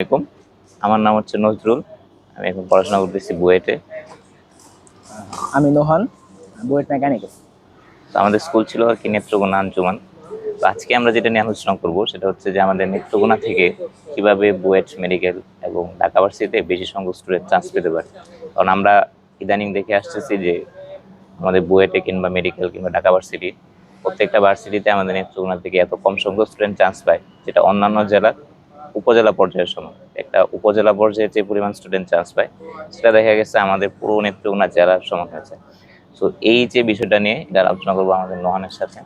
আলাইকুম। আমার নাম হচ্ছে নজরুল। আমি এখন পড়াশোনা করতেছি বুয়েটে। আমি নোহন বুয়েট মেকানিক্যাল তো আমাদের স্কুল ছিল আর কি নেত্রকোনা আঞ্জুমান। তো আজকে আমরা যেটা নিয়ে আলোচনা করব সেটা হচ্ছে যে আমাদের নেত্রকোনা থেকে কীভাবে বুয়েট মেডিকেল এবং ঢাকা ভার্সিটিতে বেশি সংখ্যক স্টুডেন্ট চান্স পেতে পারে। কারণ আমরা ইদানিং দেখে আসতেছি যে আমাদের বুয়েটে কিংবা মেডিকেল কিংবা ঢাকা ভার্সিটি প্রত্যেকটা ভার্সিটিতে আমাদের নেত্রকোনা থেকে এত কম সংখ্যক স্টুডেন্ট চান্স পায় যেটা অন্যান্য জেলার উপজেলা পর্যায়ের সময়। একটা উপজেলা পর্যায়ে যে পরিমাণ স্টুডেন্ট চান্স পায়, সেটা দেখা গেছে আমাদের পুরো নেত্রকোনা জেলার সমান হয়েছে। সো এই যে বিষয়টা নিয়ে এটা আলোচনা করব আমাদের নোহানের সাথে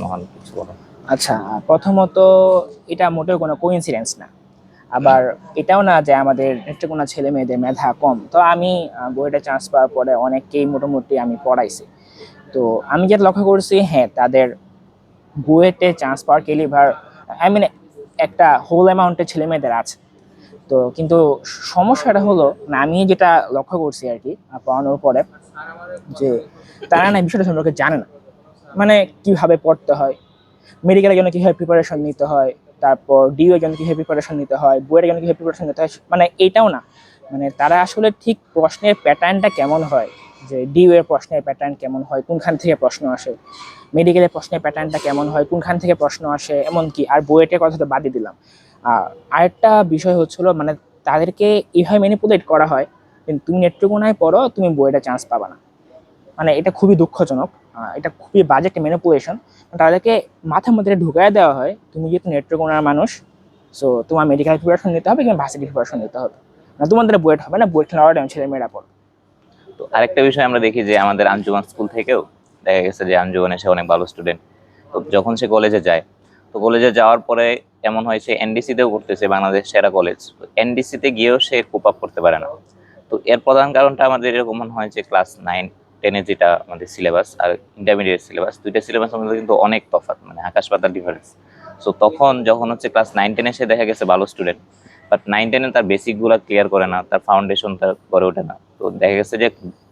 নোহান, কিছু বলো। আচ্ছা প্রথমত এটা মোটেও কোনো কোইন্সিডেন্স না। আবার এটাও না যে আমাদের নেত্রকোনা ছেলে মেয়েদের মেধা কম। তো আমি বুয়েটে চান্স পাওয়ার পরে অনেককেই মোটামুটি আমি পড়াইছি। তো আমি যেটা লক্ষ্য করছি হ্যাঁ তাদের বুয়েটে চান্স পাওয়ার কেলিভার আই মিন একটা হোল অ্যামাউন্টের ছেলে মেয়েদের আছে। তো কিন্তু সমস্যাটা হলো না আমি যেটা লক্ষ্য করছি আর কি পড়ানোর পরে, যে তারা না বিষয়টা সম্পর্কে জানে না। মানে কীভাবে পড়তে হয় মেডিকেলের জন্য কীভাবে প্রিপারেশন নিতে হয়, তারপর ডিও এর জন্য কীভাবে প্রিপারেশন নিতে হয়, বইয়ের জন্য কীভাবে প্রিপারেশন নিতে হয় মানে এটাও না। মানে তারা আসলে ঠিক প্রশ্নের প্যাটার্নটা কেমন হয় যে ডিও এর প্রশ্নের প্যাটার্ন কেমন হয়, কোনখান থেকে প্রশ্ন আসে? মেডিকেলের প্রশ্নের প্যাটার্নটা কেমন হয়, কোনখান থেকে প্রশ্ন আসে এমন কি আর বইয়েটের কথা তো বাদই দিলাম। আর আরেকটা বিষয় হচ্ছিল মানে তাদেরকে এইভাবে ম্যানিপুলেট করা হয়, কিন্তু তুমি নেট্রিকোনায় পড়ো, তুমি বইয়েটা চান্স পাবা না। মানে এটা খুবই দুঃখজনক এটা খুবই বাজে একটা ম্যানিপুলেশন তাদেরকে মাথার মধ্যে ঢুকায় দেওয়া হয়, তুমি যেহেতু নেট্রিকোনার মানুষ সো তোমার মেডিকেল প্রিপারেশন নিতে হবে কিংবা ভার্সিটি প্রিপারেশন নিতে হবে। না তোমাদের বুয়েট হবে না, বুয়েট খেলা টাইম ছেলে মেয়েরা পড়ো তো আরেকটা বিষয় আমরা দেখি যে আমাদের আঞ্জুমান স্কুল থেকেও দেখা গেছে যে আঞ্জুমানে সে অনেক ভালো স্টুডেন্ট তো যখন সে কলেজে যায়, তো কলেজে যাওয়ার পরে এমন হয় সে এনডিসিতেও করতেছে বাংলাদেশ সেরা কলেজ এনডিসিতে গিয়েও সে কোপ আপ করতে পারে না। তো এর প্রধান কারণটা আমাদের এরকম মনে হয় যে ক্লাস নাইন টেনে যেটা আমাদের সিলেবাস আর ইন্টারমিডিয়েট সিলেবাস দুইটা সিলেবাসের মধ্যে কিন্তু অনেক তফাৎ মানে আকাশ পাতার ডিফারেন্স সো তখন যখন হচ্ছে ক্লাস নাইন টেনে সে দেখা গেছে ভালো স্টুডেন্ট বাট নাইন টেনে তার বেসিকগুলো ক্লিয়ার করে না, তার ফাউন্ডেশন তার করে ওঠে না। তো দেখা গেছে যে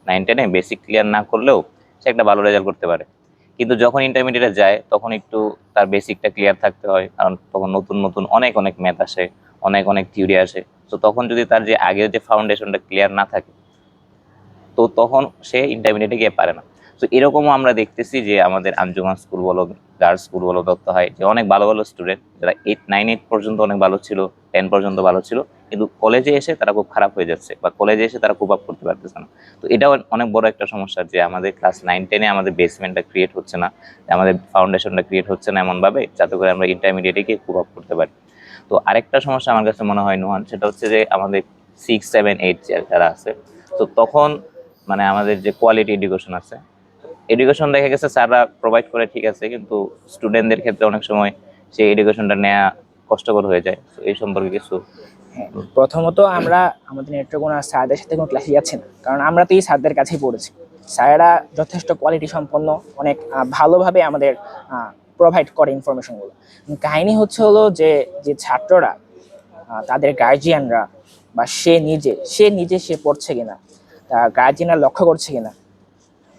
নাইন টেনে বেসিক ক্লিয়ার না করলেও সে একটা ভালো রেজাল্ট করতে পারে। কিন্তু যখন ইন্টারমিডিয়েটে যায়, তখন একটু তার বেসিকটা ক্লিয়ার থাকতে হয়, কারণ তখন নতুন নতুন অনেক অনেক ম্যাথ আসে, অনেক অনেক থিওরি আসে। তো তখন যদি তার যে আগের যে ফাউন্ডেশনটা ক্লিয়ার না থাকে, তো তখন সে ইন্টারমিডিয়েটে গিয়ে পারে না। তো এরকমও আমরা দেখতেছি যে আমাদের আঞ্জুমান স্কুল বলো গার্লস স্কুল বলো, দত্ত হয় যে অনেক ভালো ভালো স্টুডেন্ট যারা এইট নাইন এইট পর্যন্ত অনেক ভালো ছিল টেন পর্যন্ত ভালো ছিল কিন্তু কলেজে এসে তারা খুব খারাপ হয়ে যাচ্ছে বা কলেজে এসে তারা খুব আপ করতে পারতেছে না। তো এটাও অনেক বড় একটা সমস্যা যে আমাদের ক্লাস নাইন টেনে আমাদের বেসমেন্টটা ক্রিয়েট হচ্ছে না আমাদের ফাউন্ডেশনটা ক্রিয়েট হচ্ছে না এমনভাবে, যাতে করে আমরা ইন্টারমিডিয়েটে গিয়ে খুব আপ করতে পারি। তো আরেকটা সমস্যা আমার কাছে মনে হয় নোহান সেটা হচ্ছে যে আমাদের সিক্স সেভেন এইট যারা আছে, তো তখন মানে আমাদের যে কোয়ালিটি এডুকেশন আছে এডুকেশন দেখা গেছে স্যাররা প্রোভাইড করে ঠিক আছে, কিন্তু স্টুডেন্টদের ক্ষেত্রে অনেক সময় সেই এডুকেশনটা নেওয়া কষ্টকর হয়ে যায়। এই সম্পর্কে কিছু প্রথমত আমরা আমাদের নেট্রকোনা স্যারদের সাথে কোনো ক্লাসে যাচ্ছি না, কারণ আমরা তো এই স্যারদের কাছেই পড়েছি। স্যারেরা যথেষ্ট কোয়ালিটি সম্পন্ন, অনেক ভালোভাবে আমাদের প্রোভাইড করে ইনফরমেশনগুলো কাহিনী হচ্ছে হলো যে যে ছাত্ররা তাদের গার্জিয়ানরা বা সে নিজে সে নিজে সে পড়ছে কিনা তা গার্জিয়ানরা লক্ষ্য করছে কিনা,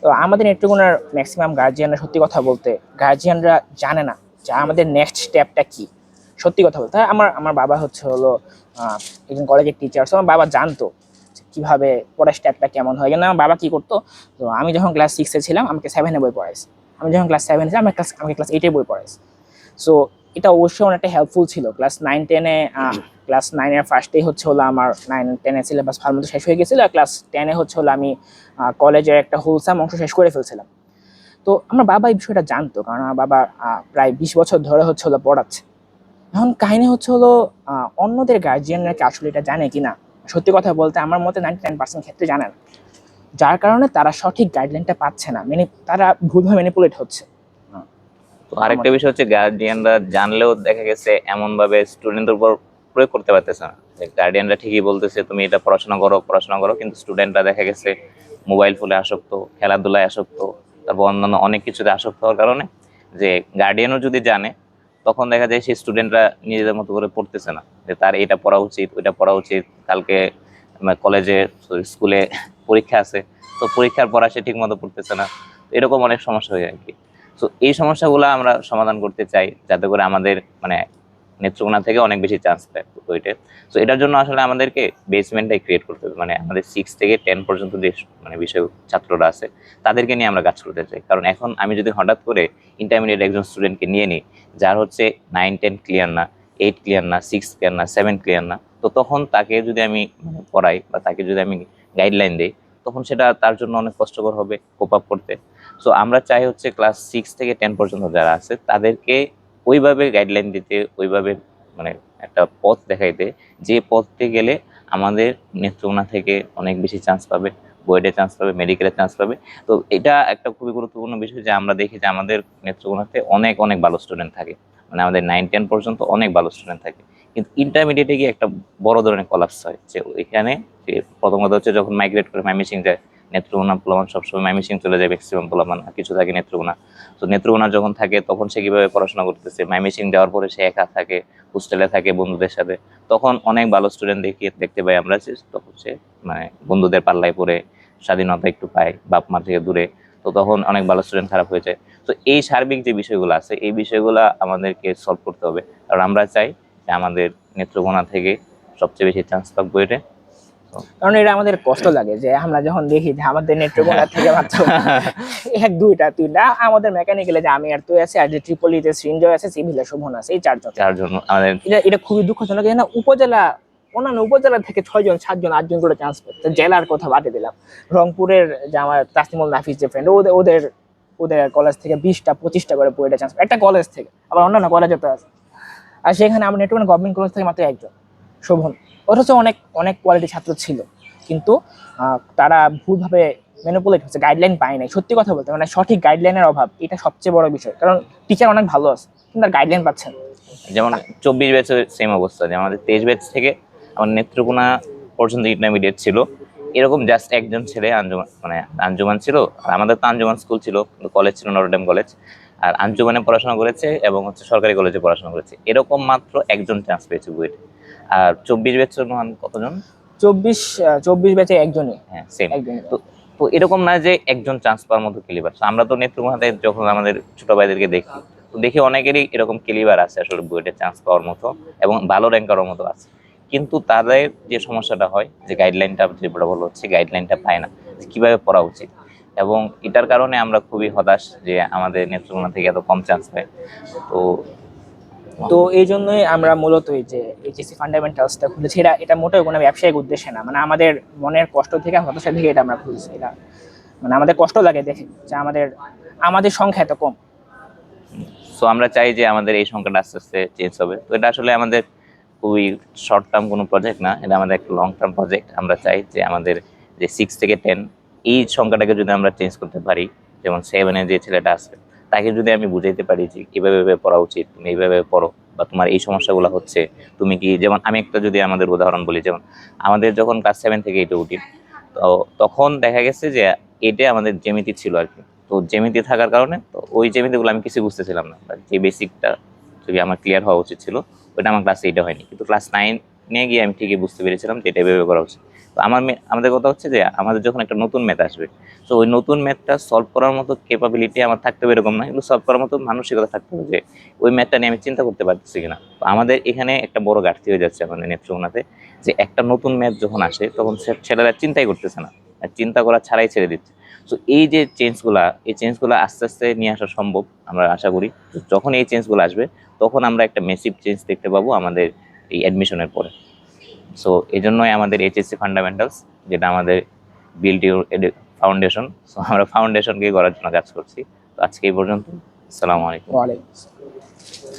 তো আমাদের নেট্রকোনার ম্যাক্সিমাম গার্জিয়ানরা সত্যি কথা বলতে গার্জিয়ানরা জানে না যে আমাদের নেক্সট স্টেপটা কি। সত্যি কথা বলতে আমার আমার বাবা হচ্ছে হলো একজন কলেজের টিচার তো আমার বাবা জানতো কীভাবে পড়ার স্টেপটা কেমন হয়। কিন্তু আমার বাবা কী করতো, তো আমি যখন ক্লাস সিক্সে ছিলাম, আমাকে সেভেনে বই পড়াইছে। আমি যখন ক্লাস সেভেনে ছিলাম, আমার ক্লাস আমাকে ক্লাস এইটে বই পড়াইছে। সো এটা অবশ্যই অনেকটা হেল্পফুল ছিল। ক্লাস নাইন টেনে ক্লাস নাইনের ফার্স্টেই হচ্ছে হলো আমার নাইন টেনে সিলেবাস ভালো মতো শেষ হয়ে গেছিল, আর ক্লাস টেনে হচ্ছে হলো আমি কলেজের একটা হোলসাম অংশ শেষ করে ফেলছিলাম। তো আমার বাবা এই বিষয়টা জানতো, কারণ আমার বাবা প্রায় বিশ বছর ধরে হচ্ছে হলো পড়াচ্ছে। এখন কাহিনী হচ্ছে হলো অন্যদের গার্জিয়ানরা কি আসলে এটা জানে কিনা? সত্যি কথা বলতে আমার মতে নাইনটি নাইন পার্সেন্ট ক্ষেত্রে জানে না। যার কারণে তারা সঠিক গাইডলাইনটা পাচ্ছে না মানে তারা ভুলভাবে ম্যানিপুলেট হচ্ছে। তো আরেকটা বিষয় হচ্ছে গার্ডিয়ানরা জানলেও দেখা গেছে এমন ভাবে স্টুডেন্টের উপর প্রয়োগ করতে পারতেছে না। গার্ডিয়ানরা ঠিকই বলতেছে তুমি এটা পড়াশোনা করো পড়াশোনা করো। কিন্তু স্টুডেন্টরা দেখা গেছে মোবাইল ফোনে আসক্ত খেলাধুলায় আসক্ত তারপর অন্যান্য অনেক কিছুতে আসক্ত হওয়ার কারণে যে গার্ডিয়ানও যদি জানে তখন দেখা যায় সেই স্টুডেন্টরা নিজেদের মতো করে পড়তেছে না। যে তার এটা পড়া উচিত, ওইটা পড়া উচিত, কালকে কলেজে স্কুলে পরীক্ষা আছে, তো পরীক্ষার পড়া সে ঠিক মতো পড়তেছে না। এরকম অনেক সমস্যা হয়ে আর কি তো এই সমস্যাগুলো আমরা সমাধান করতে চাই, যাতে করে আমাদের মানে নেত্রকোনা থেকে অনেক বেশি চান্স পায় ওইটে তো এটার জন্য আসলে আমাদেরকে বেসমেন্টটাই ক্রিয়েট করতে হবে। মানে আমাদের সিক্স থেকে টেন পর্যন্ত যে মানে বিষয় ছাত্ররা আছে, তাদেরকে নিয়ে আমরা কাজ করতে চাই। কারণ এখন আমি যদি হঠাৎ করে ইন্টারমিডিয়েট একজন স্টুডেন্টকে নিয়ে নিই, যার হচ্ছে নাইন টেন ক্লিয়ার না এইট ক্লিয়ার না সিক্স ক্লিয়ার না সেভেন ক্লিয়ার না, তো তখন তাকে যদি আমি মানে পড়াই বা তাকে যদি আমি গাইডলাইন দিই, তখন সেটা তার জন্য অনেক কষ্টকর হবে কোপ আপ করতে। সো আমরা চাই হচ্ছে ক্লাস সিক্স থেকে টেন পর্যন্ত যারা আছে, তাদেরকে ওইভাবে গাইডলাইন দিতে, ওইভাবে মানে একটা পথ দেখাইতে, যে পথে গেলে আমাদের নেত্রকোনা থেকে অনেক বেশি চান্স পাবে বইডে চান্স পাবে মেডিকেলে চান্স পাবে। তো এটা একটা খুবই গুরুত্বপূর্ণ বিষয় যে আমরা দেখি যে আমাদের নেত্রকোনাতে অনেক অনেক ভালো স্টুডেন্ট থাকে। মানে আমাদের নাইন টেন পর্যন্ত অনেক ভালো স্টুডেন্ট থাকে। কিন্তু ইন্টারমিডিয়েটে গিয়ে একটা বড় ধরনের কলাপস হয়। যে এখানে যে প্রথমত হচ্ছে যখন মাইগ্রেট করে মাইমিসিং যায় নেত্রকোনা প্লামান সবসময় মাইমিসিং চলে যায় ম্যাক্সিমাম প্লামান আর কিছু থাকে নেত্রকোনা। তো নেত্রকোনা যখন থাকে, তখন সে কীভাবে পড়াশোনা করতেছে? মাইমিসিং যাওয়ার পরে সে একা থাকে হোস্টেলে থাকে বন্ধুদের সাথে। তখন অনেক ভালো স্টুডেন্ট দেখি, দেখতে পাই আমরা যে তখন সে মানে বন্ধুদের পাল্লায় পড়ে, স্বাধীনতা একটু পায়, বাপ মা থেকে দূরে। তো তখন অনেক ভালো স্টুডেন্ট খারাপ হয়ে যায়। তো এই সার্বিক যে বিষয়গুলো আছে, এই বিষয়গুলো আমাদেরকে সলভ করতে হবে। কারণ আমরা চাই যে আমাদের নেত্রকোনা থেকে সবচেয়ে বেশি চান্স পাক বইটে কারণ এটা আমাদের কষ্ট লাগে যে আমরা যখন দেখি যে আমাদের নেট্রোকোনা থেকে মাত্র এক দুইটা তিনটা আমাদের মেকানিক্যালে যে আমি আর তুই আছে আর যে ট্রিপলিতে সৃঞ্জয় আছে সিভিলে শোভন আছে এই চারজন। আমাদের এটা এটা খুবই দুঃখজনক। না উপজেলা অন্যান্য উপজেলা থেকে ছয়জন সাতজন আটজন করে চান্স পেত জেলার কথা বাদে দিলাম। রংপুরের যে আমার তাসনিমুল নাফিস যে ফ্রেন্ড ওদের ওদের ওদের কলেজ থেকে বিশটা পঁচিশটা করে বইটা চান্স একটা কলেজ থেকে আবার অন্যান্য কলেজে তো আছে। আর সেখানে আমার নেটওয়ার্ক গভর্নমেন্ট কলেজ থেকে মাত্র একজন। শোভন। অথচ অনেক অনেক কোয়ালিটি ছাত্র ছিল। কিন্তু তারা ভুলভাবে ম্যানিপুলেট হচ্ছে গাইডলাইন পায় নাই। সত্যি কথা বলতে মানে সঠিক গাইডলাইনের অভাব, এটা সবচেয়ে বড় বিষয়। কারণ টিচার অনেক ভালো আছে, কিন্তু আর গাইডলাইন পাচ্ছেন। যেমন চব্বিশ ব্যাচের সেম অবস্থা যে আমাদের তেইশ ব্যাচ থেকে আমার নেত্রকোনা পর্যন্ত ইন্টারমিডিয়েট ছিল। এরকম জাস্ট একজন ছেলে আঞ্জুমান মানে আঞ্জুমান ছিল, আর আমাদের তো আঞ্জুমান স্কুল ছিল কলেজ ছিল নরডেম কলেজ আর আঞ্জুমানে পড়াশোনা করেছে এবং হচ্ছে সরকারি কলেজে পড়াশোনা করেছে। এরকম মাত্র একজন চান্স পেয়েছে বুয়েটে। আর চব্বিশ ব্যাচের মান কতজন? চব্বিশ চব্বিশ ব্যাচে একজনই। হ্যাঁ সেম তো তো এরকম না যে একজন চান্স পাওয়ার মতো ক্লিবার আমরা তো নেত্রকোনাতে যখন আমাদের ছোট ভাইদেরকে দেখি তো দেখি অনেকেরই এরকম ক্লিবার আছে আসলে বুয়েটে চান্স পাওয়ার মতো এবং ভালো র্যাঙ্ক করার মতো আছে। কিন্তু তাদের যে সমস্যাটা হয় যে গাইডলাইনটা যে বড় হচ্ছে গাইডলাইনটা পায় না কীভাবে পড়া উচিত। এবং এটার কারণে আমরা খুবই হতাশ যে আমাদের নেত্রকোনা থেকে এত কম চান্স পায়। তো তো এই জন্যই আমরা মূলত এই যে এইচএসসি ফান্ডামেন্টালসটা খুলেছি। এটা এটা মোটেও কোনো ব্যবসায়িক উদ্দেশ্যে না। মানে আমাদের মনের কষ্ট থেকে, হতাশা থেকে এটা আমরা খুলছি। এটা মানে আমাদের কষ্ট লাগে দেখে যে আমাদের আমাদের সংখ্যা এত কম। সো আমরা চাই যে আমাদের এই সংখ্যাটা আস্তে আস্তে চেঞ্জ হবে। তো এটা আসলে আমাদের খুবই শর্ট টার্ম কোনো প্রজেক্ট না। এটা আমাদের একটা লং টার্ম প্রজেক্ট আমরা চাই যে আমাদের যে সিক্স থেকে টেন এই সংখ্যাটাকে যদি আমরা চেঞ্জ করতে পারি, যেমন সেভেনে যে ছেলেটা আছে তাকে যদি আমি বুঝাইতে পারি যে এইভাবে পড়া উচিত, তুমি এইভাবে পড়ো বা তোমার এই সমস্যাগুলো হচ্ছে, তুমি কি, যেমন আমি একটা যদি আমাদের উদাহরণ বলি, যেমন আমাদের যখন ক্লাস সেভেন থেকে এইটে উঠি, তো তখন দেখা গেছে যে এটা আমাদের জেমিতি ছিল আর কি। তো জেমিতি থাকার কারণে তো ওই জেমিতিগুলো আমি কিছু বুঝতেছিলাম না যে বেসিকটা যদি আমার ক্লিয়ার হওয়া উচিত ছিল ওটা আমার ক্লাস এইটে হয়নি। কিন্তু ক্লাস নাইনে গিয়ে আমি ঠিকই বুঝতে পেরেছিলাম যে এটা এভাবে করা উচিত। তো আমার আমাদের কথা হচ্ছে যে আমাদের যখন একটা নতুন ম্যাথ আসবে, তো ওই নতুন ম্যাথটা সলভ করার মতো ক্যাপাবিলিটি আমার থাকতে হবে এরকম না কিন্তু সলভ করার মতো মানসিকতা থাকতে হবে যে ওই ম্যাথটা নিয়ে আমি চিন্তা করতে পারতেছি কিনা। তো আমাদের এখানে একটা বড় ঘাটতি হয়ে যাচ্ছে আমাদের নেত্রকোনাতে যে একটা নতুন ম্যাথ যখন আসে, তখন ছেলেরা চিন্তাই করতেছে না, আর চিন্তা করা ছাড়াই ছেড়ে দিচ্ছে। তো এই যে চেঞ্জগুলা এই চেঞ্জগুলো আস্তে আস্তে নিয়ে আসা সম্ভব, আমরা আশা করি। যখন এই চেঞ্জগুলো আসবে, তখন আমরা একটা মেসিভ চেঞ্জ দেখতে পাবো আমাদের এই অ্যাডমিশনের পরে। সো এই জন্যই আমাদের এইচএসসি ফান্ডামেন্টালস যেটা আমাদের বিল্ড ইউর ফাউন্ডেশন সো আমরা ফাউন্ডেশনকে গড়ার জন্য কাজ করছি। তো আজকে এই পর্যন্ত আসসালামু আলাইকুম।